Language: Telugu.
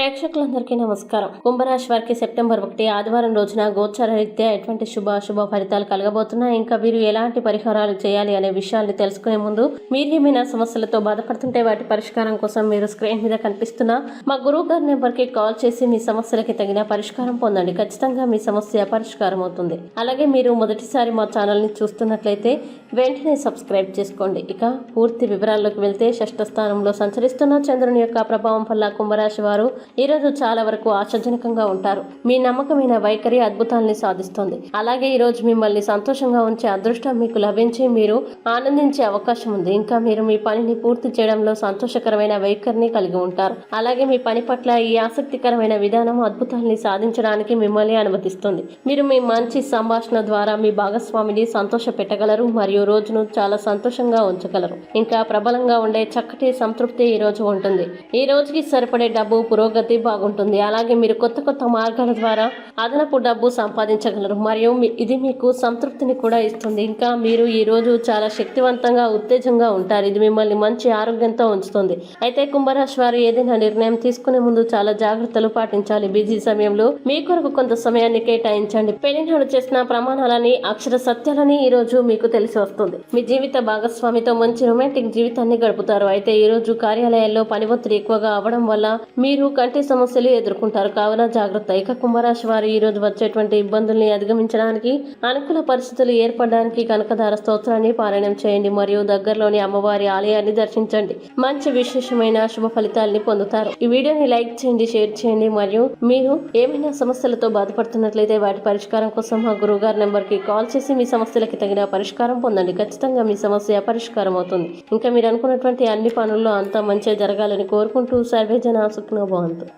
ప్రేక్షకులందరికీ నమస్కారం. కుంభరాశి వారికి సెప్టెంబర్ ఒకటి ఆదివారం రోజున గోచార రీత్యా ఎటువంటి శుభ అశుభ ఫలితాలు కలగబోతున్నాయి? ఇంకా వీరు ఎలాంటి పరిహారాలు చేయాలి అనే విషయాల్ని తెలుసుకునే ముందు మీరు ఏమైనా సమస్యలతో బాధపడుతుంటే వాటి పరిష్కారం కోసం మీరు స్క్రీన్ మీద కనిపిస్తున్న మా గురువు గారి నెంబర్కి కాల్ చేసి మీ సమస్యలకి తగిన పరిష్కారం పొందండి. ఖచ్చితంగా మీ సమస్య పరిష్కారం అవుతుంది. అలాగే మీరు మొదటిసారి మా ఛానల్ని చూస్తున్నట్లయితే వెంటనే సబ్స్క్రైబ్ చేసుకోండి. ఇక పూర్తి వివరాల్లోకి వెళ్తే షష్ఠ స్థానంలో సంచరిస్తున్న చంద్రుని యొక్క ప్రభావం వల్ల కుంభరాశి వారు ఈ రోజు చాలా వరకు ఆశాజనకంగా ఉంటారు. మీ నమ్మకమైన వైఖరి అద్భుతాల్ని సాధిస్తుంది. అలాగే ఈరోజు మిమ్మల్ని సంతోషంగా ఉంచే అదృష్టం మీకు లభించి మీరు ఆనందించే అవకాశం ఉంది. ఇంకా మీరు మీ పనిని పూర్తి చేయడంలో సంతోషకరమైన వైఖరిని కలిగి ఉంటారు. అలాగే మీ పని పట్ల ఈ ఆసక్తికరమైన విధానం అద్భుతాల్ని సాధించడానికి మిమ్మల్ని అనుమతిస్తుంది. మీరు మీ మంచి సంభాషణ ద్వారా మీ భాగస్వామిని సంతోష పెట్టగలరు మరియు రోజును చాలా సంతోషంగా ఉంచగలరు. ఇంకా ప్రబలంగా ఉండే చక్కటి సంతృప్తి ఈ రోజు ఉంటుంది. ఈ రోజుకి సరిపడే డబ్బు పురోగతి బాగుంటుంది. అలాగే మీరు కొత్త కొత్త మార్గాల ద్వారా అదనపు డబ్బు సంపాదించగలరు. మరియు మీ- ఇది మీకు సంతృప్తిని కూడా ఇస్తుంది. ఇంకా మీరు ఈ రోజు చాలా శక్తివంతంగా ఉత్తేజంగా ఉంటారు. ఇది మిమ్మల్ని మంచి ఆరోగ్యంతో ఉంచుతుంది. అయితే కుంభరాశి వారు ఏదైనా నిర్ణయం తీసుకునే ముందు చాలా జాగ్రత్తలు పాటించాలి. బిజీ సమయంలో మీ కొరకు కొంత సమయాన్ని కేటాయించండి. పెళ్ళినాడు చేసిన ప్రమాణాలని అక్షర సత్యాలని ఈ రోజు మీకు తెలిసి వస్తుంది. మీ జీవిత భాగస్వామితో మంచి రొమాంటిక్ జీవితాన్ని గడుపుతారు. అయితే ఈ రోజు కార్యాలయాల్లో పని ఒత్తిడి ఎక్కువగా అవడం వల్ల మీరు ఇలాంటి సమస్యలు ఎదుర్కొంటారు. కావున జాగ్రత్త. ఇక కుంభరాశి వారు ఈ రోజు వచ్చేటువంటి ఇబ్బందుల్ని అధిగమించడానికి అనుకూల పరిస్థితులు ఏర్పడడానికి కనకధార స్తోత్రాన్ని పారాయణం చేయండి. మరియు దగ్గరలోని అమ్మవారి ఆలయాన్ని దర్శించండి. మంచి విశేషమైన శుభ ఫలితాల్ని పొందుతారు. ఈ వీడియోని లైక్ చేయండి షేర్ చేయండి. మరియు మీరు ఏమైనా సమస్యలతో బాధపడుతున్నట్లయితే వాటి పరిష్కారం కోసం మా గురువు గారి నెంబర్కి కాల్ చేసి మీ సమస్యలకి తగిన పరిష్కారం పొందండి. ఖచ్చితంగా మీ సమస్య పరిష్కారం అవుతుంది. ఇంకా మీరు అనుకున్నటువంటి అన్ని పనుల్లో అంతా మంచిగా జరగాలని కోరుకుంటూ సర్వేజన సుఖ్నో బాగుంది